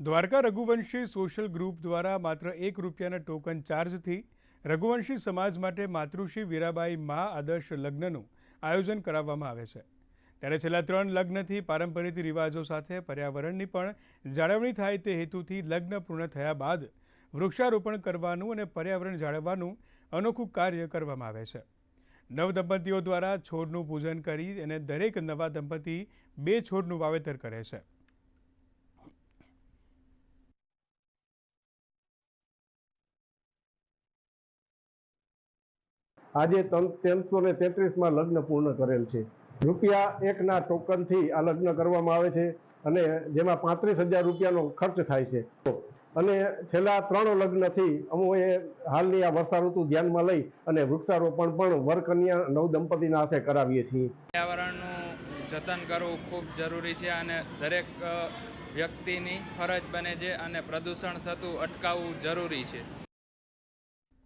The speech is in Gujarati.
દ્વારકા રઘુવંશી સોશિયલ ગ્રુપ દ્વારા માત્ર એક રૂપિયાના ટોકન ચાર્જથી રઘુવંશી સમાજ માટે માતૃશ્રી વીરાબાઈ મા આદર્શ લગ્નનું આયોજન કરાવવામાં આવે છે. ત્યારે છેલ્લા ત્રણ લગ્નથી પારંપરિક રિવાજો સાથે પર્યાવરણની પણ જાળવણી થાય તે હેતુથી લગ્ન પૂર્ણ થયા બાદ વૃક્ષારોપણ કરવાનું અને પર્યાવરણ જાળવવાનું અનોખું કાર્ય કરવામાં આવે છે. નવ દંપતીઓ દ્વારા છોડનું પૂજન કરી અને દરેક નવા દંપતી બે છોડનું વાવેતર કરે છે. આજે ત્રણસો ને તેત્રીસમાં લગ્ન પૂર્ણ કરેલ છે. રૂપિયા એકના ટોકનથી આ લગ્ન કરવામાં આવે છે અને જેમાં પાંત્રીસ હજાર રૂપિયાનો ખર્ચ થાય છે. અને છેલ્લા ત્રણ લગ્નથી અમુએ હાલની આ વર્ષા ઋતુ ધ્યાનમાં લઈ અને વૃક્ષારોપણ પણ વરકન્યા નવ દંપતીના હાથે કરાવીએ છીએ. પર્યાવરણનું જતન કરવું ખૂબ જરૂરી છે અને દરેક વ્યક્તિની ફરજ બને છે અને પ્રદૂષણ થતું અટકાવવું જરૂરી છે.